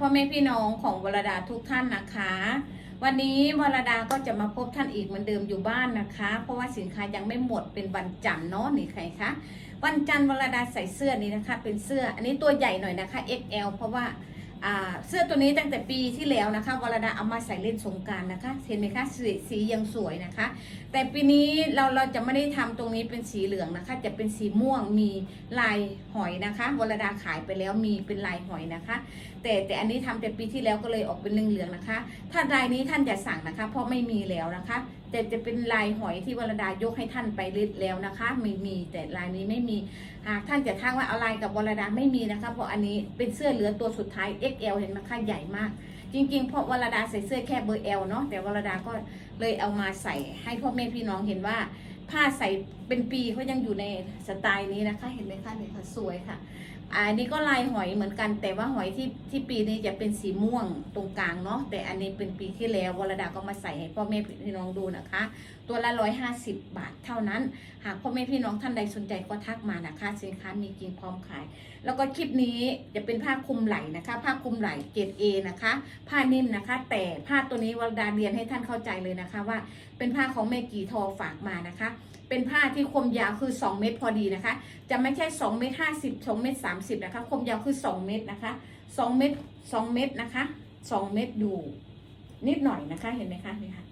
พ่อแม่พี่น้องของวรดาทุกท่านนะคะ วันนี้วรดาก็จะมาพบท่านอีกเหมือนเดิมอยู่บ้านนะคะ เพราะว่าสินค้ายังไม่หมดเป็นวันจันทร์เนาะนี่ใครคะวันจันทร์วรดาใส่เสื้อนี้นะคะ เป็นเสื้ออันนี้ตัวใหญ่หน่อยนะคะ XL เพราะว่าอ่า เสื้อตัวนี้ตั้งแต่ปีที่แล้วนะคะวรดาเอามาใส่เล่นสงการนะคะ เห็นไหมคะสีสียังสวยนะคะ แต่ปีนี้เราเราจะไม่ได้ทำตรงนี้เป็นสีเหลืองนะคะ จะเป็นสีม่วงมีลายหอยนะคะวรดาขายไปแล้วมีเป็นลายหอยนะคะ แต่แต่อันนี้ทำแต่ปีที่แล้วก็เลยออกเป็นเหลืองๆนะคะ ถ้ารายนี้ท่านอย่าสั่งนะคะ เพราะไม่มีแล้วนะคะ แต่จะเป็นลายหอยที่วรดายกให้ท่านไปลิดแล้วนะคะไม่มีแต่ลายนี้ไม่มีหากท่านจะทักว่าเอาลายกับวรดาไม่มีนะคะ เพราะอันนี้เป็นเสื้อเหลือตัวสุดท้าย XL เห็นไหมคะใหญ่มาก จริงๆเพราะวรดาใส่เสื้อแค่เบอร์ L เนาะแต่วรดาก็เลยเอามาใส่ให้พ่อแม่พี่น้องเห็นว่าผ้าใส่เป็นปีเขายังอยู่ในสไตล์นี้นะคะ เห็นไหมคะเนี่ยค่ะสวยค่ะ อันนี้ก็ลายหอยเหมือนกัน แต่ว่าหอยที่ที่ปีนี้จะเป็นสีม่วงตรงกลางเนาะแต่อันนี้เป็นปีที่แล้ววรดาก็มาใส่ให้พ่อแม่พี่น้องดูนะคะตัวละร้อยห้าสิบาทเท่านั้น หากพ่อแม่พี่น้องท่านใดสนใจก็ทักมานะคะสินค้ามีจริงพร้อมขาย แล้วก็คลิปนี้จะเป็นผ้าคลุมไหล่นะคะผ้าคลุมไหล่เกรดเอนะคะ ผ้านิ่มนะคะ แต่ผ้าตัวนี้วรดาเรียนให้ท่านเข้าใจเลยนะคะว่า เป็นผ้าของแม่กีทอฝากมานะคะ เป็นผ้าที่ความยาวคือ 2 เมตรพอดีนะคะ จะไม่ใช่2เมตร50 2เมตร30นะคะความยาวคือ 2 เมตรนะคะ 2 เมตร 2 เมตรนะคะ 2 เมตรอยู่นิดหน่อยนะคะเห็นไหมคะนี่ค่ะ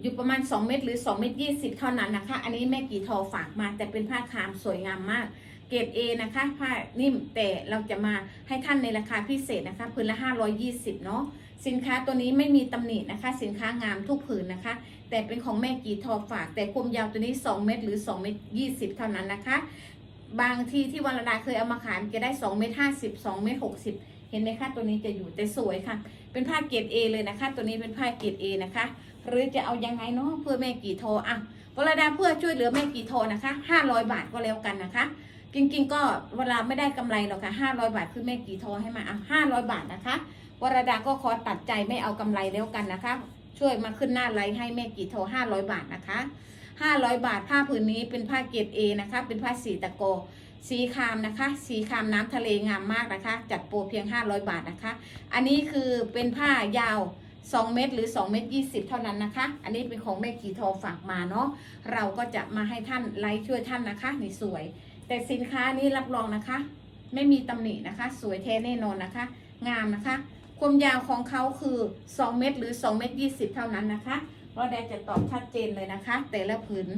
อยู่ประมาณ 2 เมตรหรือ 2 เมตร20เท่านั้นนะคะ อันนี้แม่กีทอฝากมาแต่เป็นผ้าคามสวยงามมาก เกรด A นะคะ ผ้านิ่มแต่เราจะมาให้ท่านในราคาพิเศษนะคะพื้นละ 520 เนาะสินค้าตัวนี้ไม่มีตำหนินะคะ สินค้างามทุกผืนนะคะ แต่เป็นของแม่กีทอฝาก แต่ความยาวตัวนี้ 2 เมตรหรือ 2 เมตร20เท่านั้นนะคะ บางที่ที่วรดาเคยเอามาขายมันจะได้2เมตร50 2เมตร60เห็นไหมคะตัวนี้จะอยู่แต่สวยค่ะ เป็นผ้าเกรด A เลยนะคะ ตัวนี้เป็นผ้าเกรด A นะคะ หรือจะเอายังไงเนาะเพื่อแม่กีโทอะวรดาเพื่อช่วยเหลือแม่กีโทนะคะ500บาทก็แล้วกันนะคะจริงๆก็เวลาไม่ได้กำไรหรอกค่ะ500บาทคือแม่กีโทให้มาอะ500บาทนะคะวรดาก็ขอตัดใจไม่เอากำไรแล้วกันนะคะ ช่วยมาขึ้นหน้าไลฟ์ให้แม่กีโท500บาทนะคะ500บาทผ้าผืนนี้เป็นผ้าเกรดเอนะคะ เป็นผ้าสีตะโกสีครามนะคะ สีครามน้ำทะเลงามมากนะคะ จัดโปรเพียง 500 บาทนะคะ อันนี้คือเป็นผ้ายาว 2 เมตรหรือ 2 เมตร20 เท่านั้นนะคะ อันนี้เป็นของแม่กีทอฝากมาเนาะ เราก็จะมาให้ท่านไลฟ์ช่วยท่านนะคะนี่สวย แต่สินค้านี้รับรองนะคะ ไม่มีตำหนินะคะ สวยแท้แน่นอนนะคะ งามนะคะ ความยาวของเขาคือ 2 เมตรหรือ 2 เมตร20 เท่านั้นนะคะเราได้จะตอบชัดเจนเลยนะคะ แต่ละผืน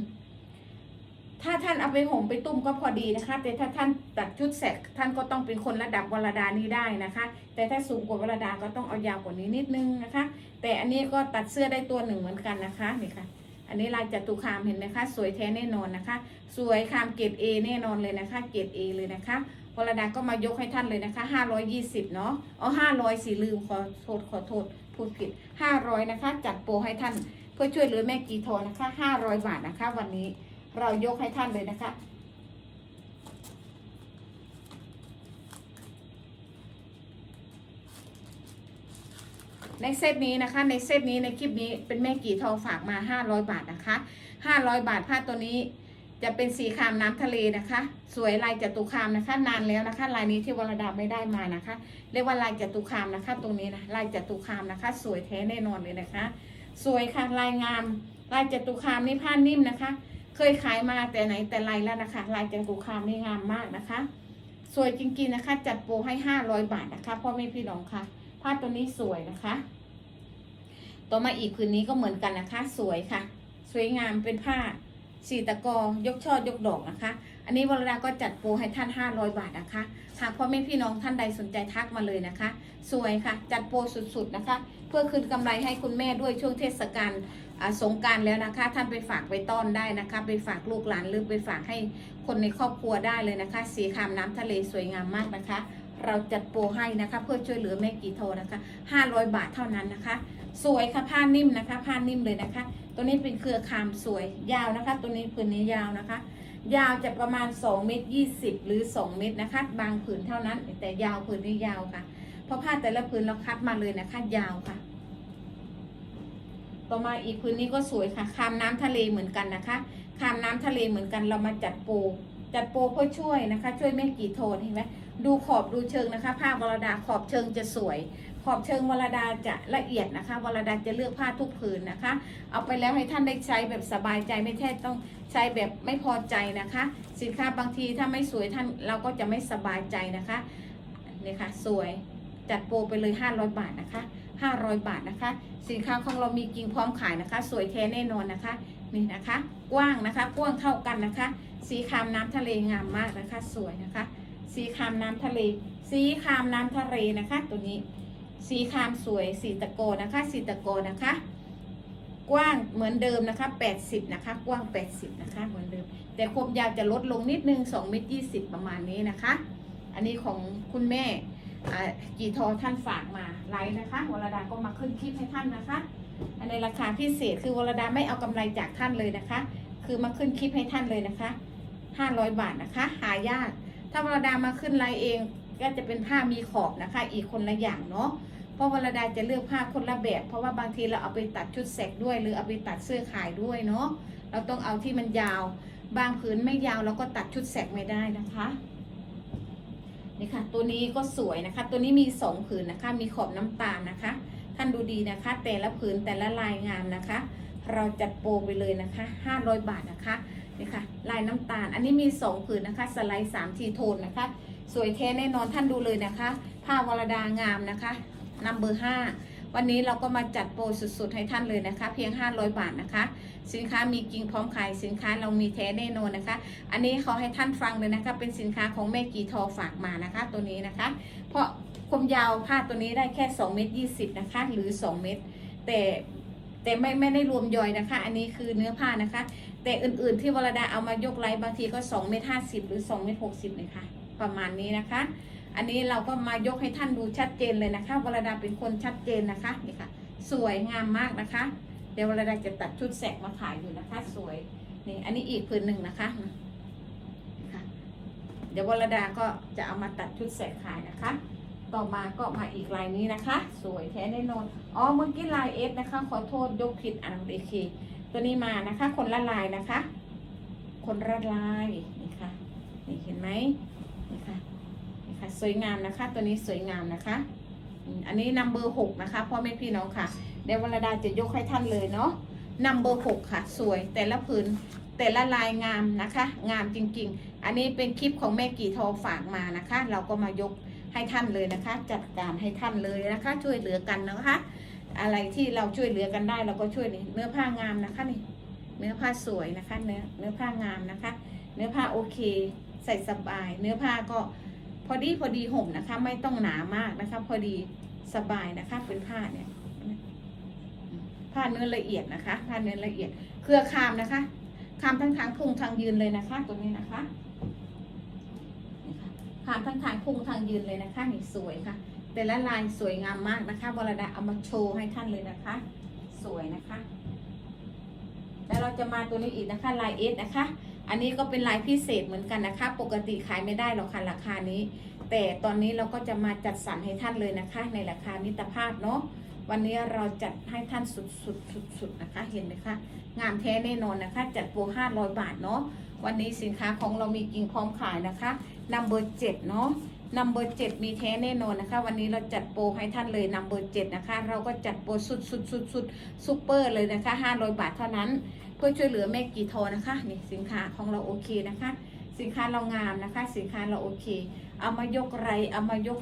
ถ้าท่านเอาไปห่มไปตุ้มก็พอดีนะคะ แต่ถ้าท่านตัดชุดแสกท่านก็ต้องเป็นคนระดับวรดานี้ได้นะคะ แต่ถ้าสูงกว่าวรดาก็ต้องเอายาวกว่านี้นิดนึงนะคะ แต่อันนี้ก็ตัดเสื้อได้ตัวหนึ่งเหมือนกันนะคะนี่ค่ะ อันนี้ลายจัตุคามเห็นไหมคะสวยแท้แน่นอนนะคะ สวยคามเกรด A แน่นอนเลยนะคะ เกรด A เลยนะคะวรดาก็มายกให้ท่านเลยนะคะ520เนาะอ๋อ500สีลืมขอโทษขอโทษพูดผิด500นะคะ จัดโปรให้ท่านเพื่อช่วยเหลือแม่กีโทนะคะ500 บาทนะคะ วันนี้ เรายกให้ท่านเลยนะคะ ในเซตนี้นะคะ ในเซตนี้ในคลิปนี้เป็นแม่กี่ทองฝากมา 500 บาทนะคะ 500 บาทผ้าตัวนี้จะเป็นสีครามน้ำทะเลนะคะ สวยลายจัตุคามนะคะ นานแล้วนะคะ ลายนี้ที่วรดาไม่ได้มานะคะ เรียกว่าลายจัตุคามนะคะ ตรงนี้นะลายจัตุคามนะคะ สวยแท้แน่นอนเลยนะคะ สวยค่ะลายงาม ลายจัตุคามนี่ผ้านิ่มนะคะ เคยขายมาแต่ไหนแต่ไรแล้วนะคะ ลายจตุคามนี่งามมากนะคะ สวยจริงๆนะคะ จัดโปรให้ 500 บาทนะคะพ่อแม่พี่น้องค่ะผ้าตัวนี้สวยนะคะ ต่อมาอีกผืนนี้ก็เหมือนกันนะคะ สวยค่ะ สวยงามเป็นผ้าสีตะกอยกช่อยกดอกนะคะ อันนี้วรดาก็จัดโปรให้ท่าน 500 บาทนะคะ หากพ่อแม่พี่น้องท่านใดสนใจทักมาเลยนะคะ สวยค่ะ จัดโปรสุดๆนะคะ เพื่อคืนกำไรให้คุณแม่ด้วยช่วงเทศกาล สงการแล้วนะคะ ท่านไปฝากไปต้อนได้นะคะ ไปฝากลูกหลานหรือไปฝากให้คนในครอบครัวได้เลยนะคะ สีคามน้ำทะเลสวยงามมากนะคะ เราจัดโปรให้นะคะ เพื่อช่วยเหลือแม่กีโทนะคะ 500 บาทเท่านั้นนะคะ สวยค่ะผ้านิ่มนะคะผ้านิ่มเลยนะคะ ตัวนี้เป็นเครือคามสวยยาวนะคะ ตัวนี้ผืนนี้ยาวนะคะ ยาวจะประมาณ2เมตร20 หรือ 2 เมตรนะคะ บางผืนเท่านั้น แต่ยาวผืนนี้ยาวค่ะ เพราะผ้าแต่ละผืนเราคัดมาเลยนะคะ ยาวค่ะ ต่อมาอีกผืนนี้ก็สวยค่ะคามน้ำทะเลเหมือนกันนะคะคามน้ำทะเลเหมือนกันเรามาจัดโปรจัดโปรเพื่อช่วยนะคะ ช่วยแม่กี่โทนเห็นไหมดูขอบดูเชิงนะคะ ผ้าวรดาขอบเชิงจะสวย ขอบเชิงวรดาจะละเอียดนะคะวรดาจะเลือกผ้าทุกผืนนะคะ เอาไปแล้วให้ท่านได้ใช้แบบสบายใจไม่ใช่ต้องใช้แบบไม่พอใจนะคะ สินค้าบางทีถ้าไม่สวยท่านเราก็จะไม่สบายใจนะคะนี่ค่ะสวยจัดโปรไปเลย 500 บาทนะคะ 500 บาทนะคะ สินค้าของเรามีกิ่งพร้อมขายนะคะ สวยแท้แน่นอนนะคะ นี่นะคะ กว้างนะคะกว้างเท่ากันนะคะ สีครามน้ำทะเลงามมากนะคะ สวยนะคะ สีครามน้ำทะเล สีครามน้ำทะเลนะคะ ตัวนี้ สีครามสวยสีตะโกนะคะ สีตะโกนะคะ กว้างเหมือนเดิมนะคะ 80 นะคะ กว้าง 80 นะคะ เหมือนเดิม แต่ความยาวจะลดลงนิดนึง2เมตร20 ประมาณนี้นะคะ อันนี้ของคุณแม่ อ่ากีทอท่านฝากมาไลฟ์นะคะวรดาก็มาขึ้นคลิปให้ท่านนะคะอันในราคาพิเศษคือวรดาไม่เอากำไรจากท่านเลยนะคะ คือมาขึ้นคลิปให้ท่านเลยนะคะ500บาทนะคะ หายาก ถ้าวรดามาขึ้นไลฟ์เองก็จะเป็นผ้ามีขอบนะคะ อีกคนละอย่างเนาะเพราะวรดาจะเลือกผ้าคนละแบบ เพราะว่าบางทีเราเอาไปตัดชุดแสกด้วย หรือเอาไปตัดเสื้อขายด้วยเนาะเราต้องเอาที่มันยาว บางผืนไม่ยาวเราก็ตัดชุดแสกไม่ได้นะคะ นี่ค่ะ ตัวนี้ก็สวยนะคะ ตัวนี้มีสองผืนนะคะ มีขอบน้ำตาลนะคะ ท่านดูดีนะคะ แต่ละผืนแต่ละลายงามนะคะ เราจัดโปรไปเลยนะคะ 500 บาทนะคะนี่ค่ะ ลายน้ำตาล อันนี้มีสองผืนนะคะ สไลด์สามทีโทนนะคะ สวยแท้แน่นอนท่านดูเลยนะคะ ผ้าวรดางามนะคะนัมเบอร์ห้า วันนี้เราก็มาจัดโปรสุดๆให้ท่านเลยนะคะ เพียง 500 บาทนะคะ สินค้ามีจริงพร้อมขายสินค้าเรามีแท้แน่นอนนะคะ อันนี้เขาให้ท่านฟังเลยนะคะ เป็นสินค้าของแม่กีทอฝากมานะคะ ตัวนี้นะคะ เพราะความยาวผ้าตัวนี้ได้แค่2เมตร20นะคะ หรือ 2 เมตร แต่แต่ไม่ไม่ได้รวมย่อยนะคะ อันนี้คือเนื้อผ้านะคะ แต่อื่นๆที่วรดาเอามายกไลฟ์บางทีก็2เมตร50 หรือ2เมตร60เลยค่ะ ประมาณนี้นะคะ อันนี้เราก็มายกให้ท่านดูชัดเจนเลยนะคะวรดาเป็นคนชัดเจนนะคะนี่ค่ะ สวยงามมากนะคะ เดี๋ยววรดาจะตัดชุดแสกมาขายอยู่นะคะ สวยนี่อันนี้อีกผืนหนึ่งนะคะค่ะเดี๋ยววรดาก็จะเอามาตัดชุดแสกขายนะคะ ต่อมาก็มาอีกลายนี้นะคะ สวยแท้แน่นอนอ๋อเมื่อกี้ลายเอสนะคะ ขอโทษยกผิดอ่านโอเคตัวนี้มานะคะ คนละลายนะคะ คนละลายนี่ค่ะนี่เห็นไหม ค่ะค่ะสวยงามนะคะ ตัวนี้สวยงามนะคะ อันนี้นัมเบอร์หกนะคะพ่อแม่พี่น้องค่ะเดววรดาจะยกให้ท่านเลยเนาะนัมเบอร์หกค่ะ สวยแต่ละผืนแต่ละลายงามนะคะ งามจริงๆ อันนี้เป็นคลิปของแม่กี่ทอฝากมานะคะ เราก็มายกให้ท่านเลยนะคะ จัดการให้ท่านเลยนะคะ ช่วยเหลือกันนะคะ อะไรที่เราช่วยเหลือกันได้เราก็ช่วยนี่เนื้อผ้างามนะคะนี่เนื้อผ้าสวยนะคะ เนื้อเนื้อผ้างามนะคะ เนื้อผ้าโอเค ใส่สบาย เนื้อผ้าก็พอดีพอดีห่มนะคะ ไม่ต้องหนามากนะคะ พอดีสบายนะคะเป็นผ้าเนี่ยผ้าเนื้อละเอียดนะคะผ้าเนื้อละเอียด เครือคามนะคะ คามทั้งทางพุงทางยืนเลยนะคะตัวนี้นะคะคามทั้งทางพุงทางยืนเลยนะคะนี่สวยค่ะ แต่ละลายสวยงามมากนะคะวรดาเอามาโชว์ให้ท่านเลยนะคะ สวยนะคะ แล้วเราจะมาตัวนี้อีกนะคะลายเอสนะคะ อันนี้ก็เป็นลายพิเศษเหมือนกันนะคะ ปกติขายไม่ได้หรอกค่ะราคานี้ แต่ตอนนี้เราก็จะมาจัดสรรให้ท่านเลยนะคะ ในราคามิตรภาพเนาะวันนี้เราจัดให้ท่านสุดสุดสุดสุดนะคะ เห็นไหมคะ งามแท้แน่นอนนะคะ จัดโปร500 บาทเนาะ วันนี้สินค้าของเรามีกิ่งพร้อมขายนะคะนัมเบอร์เจ็ดเนาะนัมเบอร์เจ็ดมีแท้แน่นอนนะคะ วันนี้เราจัดโปรให้ท่านเลยนัมเบอร์เจ็ดนะคะ เราก็จัดโปรสุดสุดสุดสุดซุปเปอร์เลยนะคะ 500 บาทเท่านั้น พื่อช่วยเหลือแม่กีทอนะคะนี่สินค้าของเราโอเคนะคะ สินค้าเรางามนะคะ สินค้าเราโอเค เอามายกไรเอามายก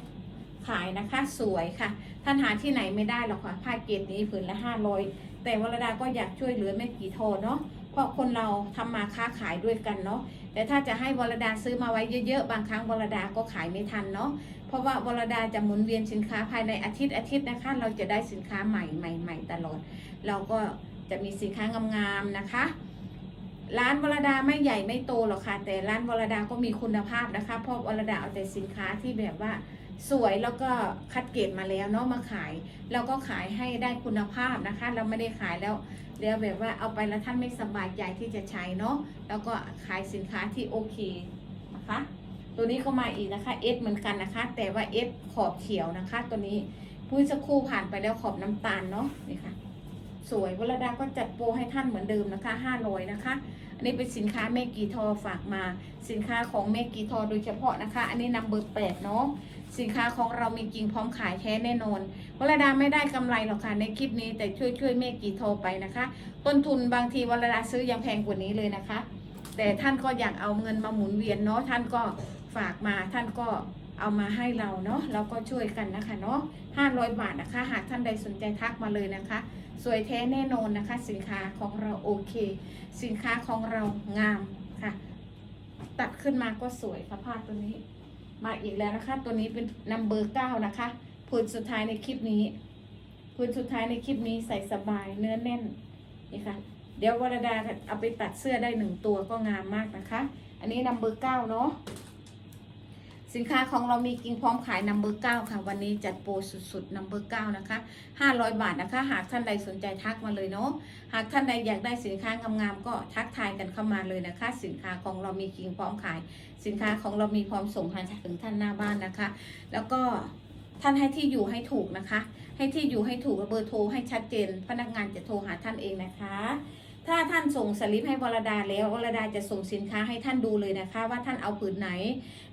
ขายนะคะสวยค่ะ ท่านหาที่ไหนไม่ได้หรอกค่ะผ้าเกรดนี้ผืนละห้าร้อยแต่วรดาก็อยากช่วยเหลือแม่กี่โทเนาะเพราะคนเราทำมาค้าขายด้วยกันเนาะแต่ถ้าจะให้วรดาซื้อมาไว้เยอะๆ บางครั้งวรดาก็ขายไม่ทันเนาะเพราะว่าวรดาจะหมุนเวียนสินค้าภายในอาทิตย์อาทิตย์นะคะ เราจะได้สินค้าใหม่ใหม่ใหม่ตลอด เราก็ จะมีสินค้างามๆนะคะ ร้านวรดาไม่ใหญ่ไม่โตหรอกค่ะ แต่ร้านวรดาก็มีคุณภาพนะคะ เพราะวรดาเอาแต่สินค้าที่แบบว่าสวยแล้วก็คัดเกรดมาแล้วเนาะมาขายเราก็ขายให้ได้คุณภาพนะคะ เราไม่ได้ขายแล้วแล้วแบบว่าเอาไปแล้วท่านไม่สบายใจที่จะใช้เนาะแล้วก็ขายสินค้าที่โอเคนะคะ ตัวนี้ก็มาอีกนะคะเอสเหมือนกันนะคะ แต่ว่าเอสขอบเขียวนะคะ ตัวนี้พูดสักครู่ผ่านไปแล้วขอบน้ำตาลเนาะนี่ค่ะ สวยวรดาก็จัดโปรให้ท่านเหมือนเดิมนะคะ500นะคะ อันนี้เป็นสินค้าแม่กีทอฝากมา สินค้าของแม่กีทอโดยเฉพาะนะคะ อันนี้นำเบอร์แปดเนาะสินค้าของเรามีจริงพร้อมขายแท้แน่นอนวรดาไม่ได้กำไรหรอกค่ะในคลิปนี้แต่ช่วยช่วยแม่กีทอไปนะคะ ต้นทุนบางทีวรดาซื้อยังแพงกว่านี้เลยนะคะ แต่ท่านก็อยากเอาเงินมาหมุนเวียนเนาะท่านก็ฝากมาท่านก็เอามาให้เราเนาะเราก็ช่วยกันนะคะเนาะห้าร้อยบาทนะคะ หากท่านใดสนใจทักมาเลยนะคะ สวยแท้แน่นอนนะคะ สินค้าของเราโอเค สินค้าของเรางามค่ะ ตัดขึ้นมาก็สวยค่ะผ้าตัวนี้ มาอีกแล้วนะคะ ตัวนี้เป็นนัมเบอร์เก้านะคะผืนสุดท้ายในคลิปนี้ผืนสุดท้ายในคลิปนี้ใส่สบายเนื้อแน่นนี่ค่ะ เดี๋ยววรดาเอาไปตัดเสื้อได้หนึ่งตัวก็งามมากนะคะ อันนี้นัมเบอร์เก้าเนาะ สินค้าของเรามีกิ่งพร้อมขายนัมเบอร์เก้าค่ะ วันนี้จัดโปรสุดๆนัมเบอร์เก้านะคะห้าร้อยบาทนะคะ หากท่านใดสนใจทักมาเลยเนาะหากท่านใดอยากได้สินค้างามๆก็ทักทายกันเข้ามาเลยนะคะ สินค้าของเรามีกิ่งพร้อมขาย สินค้าของเรามีพร้อมส่งถึงท่านหน้าบ้านนะคะ แล้วก็ท่านให้ที่อยู่ให้ถูกนะคะ ให้ที่อยู่ให้ถูกเบอร์โทรให้ชัดเจน พนักงานจะโทรหาท่านเองนะคะ ถ้าท่านส่งสลิปให้วรดาแล้ววรดาจะส่งสินค้าให้ท่านดูเลยนะคะ ว่าท่านเอาผืนไหน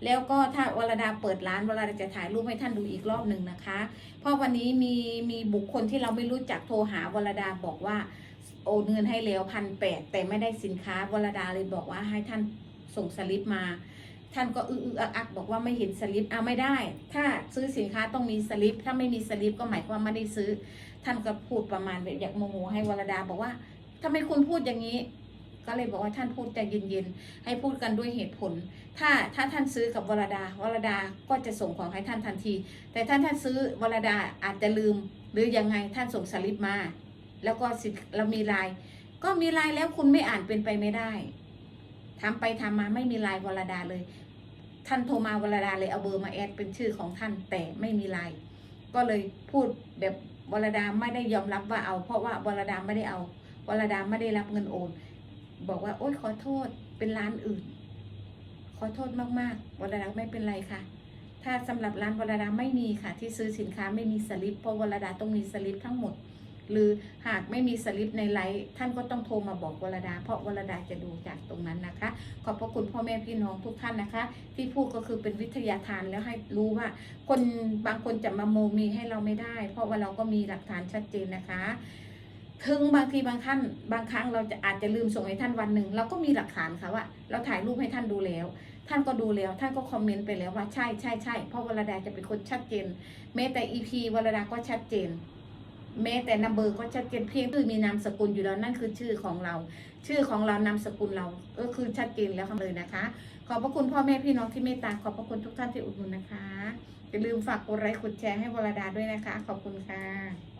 แล้วก็ถ้าวรดาเปิดร้านวรดาจะถ่ายรูปให้ท่านดูอีกรอบหนึ่งนะคะ เพราะวันนี้มีมีบุคคลที่เราไม่รู้จักโทรหาวรดาบอกว่าโอนเงินให้แล้วพันแปดแต่ไม่ได้สินค้าวรดาเลยบอกว่าให้ท่านส่งสลิปมา ท่านก็อึกอักบอกว่าไม่เห็นสลิปเอาไม่ได้ ถ้าซื้อสินค้าต้องมีสลิป ถ้าไม่มีสลิปก็หมายความว่าไม่ได้ซื้อ ท่านก็พูดประมาณแบบอยากโมโหให้วรดาบอกว่า ทำไมคุณพูดอย่างนี้ ก็เลยบอกว่าท่านพูดใจเย็นๆให้พูดกันด้วยเหตุผล ถ้าถ้าท่านซื้อกับวรดาวรดาก็จะส่งของให้ท่านทันที แต่ท่านท่านซื้อวรดาอาจจะลืม หรือยังไงท่านส่งสลิปมา แล้วก็สิเรามีลน์ก็มีลน์แล้วคุณไม่อ่านเป็นไปไม่ได้ทำไปทำมาไม่มีลน์วรดาเลย ท่านโทรมาวรดาเลยเอาเบอร์มาแอดเป็นชื่อของท่านแต่ไม่มีลน์ก็เลยพูดแบบวรดาไม่ได้ยอมรับว่าเอา เพราะว่าวรดาไม่ได้เอา วรดาไม่ได้รับเงินโอน บอกว่า โอ๊ยขอโทษเป็นร้านอื่น ขอโทษมากๆวรดาไม่เป็นไรค่ะ ถ้าสำหรับร้านวรดาไม่มีค่ะ ที่ซื้อสินค้าไม่มีสลิปเพราะวรดาต้องมีสลิปทั้งหมด หรือหากไม่มีสลิปในไลฟ์ท่านก็ต้องโทรมาบอกวรดา เพราะวรดาจะดูจากตรงนั้นนะคะ ขอบพระคุณพ่อแม่พี่น้องทุกท่านนะคะ ที่พูดก็คือเป็นวิทยาทานแล้วให้รู้ว่า คนบางคนจะมาโมมีให้เราไม่ได้ เพราะว่าเราก็มีหลักฐานชัดเจนนะคะ ถึงบางทีบางท่านบางครั้งเราจะอาจจะลืมส่งให้ท่านวันหนึ่งเราก็มีหลักฐานค่ะว่า เราถ่ายรูปให้ท่านดูแล้ว ท่านก็ดูแล้ว ท่านก็คอมเมนต์ไปแล้วว่าใช่ใช่ใช่เพราะวรดาจะเป็นคนชัดเจนแม้แต่อีพีวรดาก็ชัดเจนแม้แต่นัมเบอร์ก็ชัดเจนเพียงคือมีนามสกุลอยู่แล้วนั่นคือชื่อของเรา ชื่อของเรานามสกุลเราก็คือชัดเจนแล้วครับเลยนะคะ ขอบพระคุณพ่อแม่พี่น้องที่เมตตาขอบพระคุณทุกท่านที่อุดหนุนนะคะอย่าลืมฝากกดไลค์กดแชร์ให้วรดาด้วยนะคะ ขอบคุณค่ะ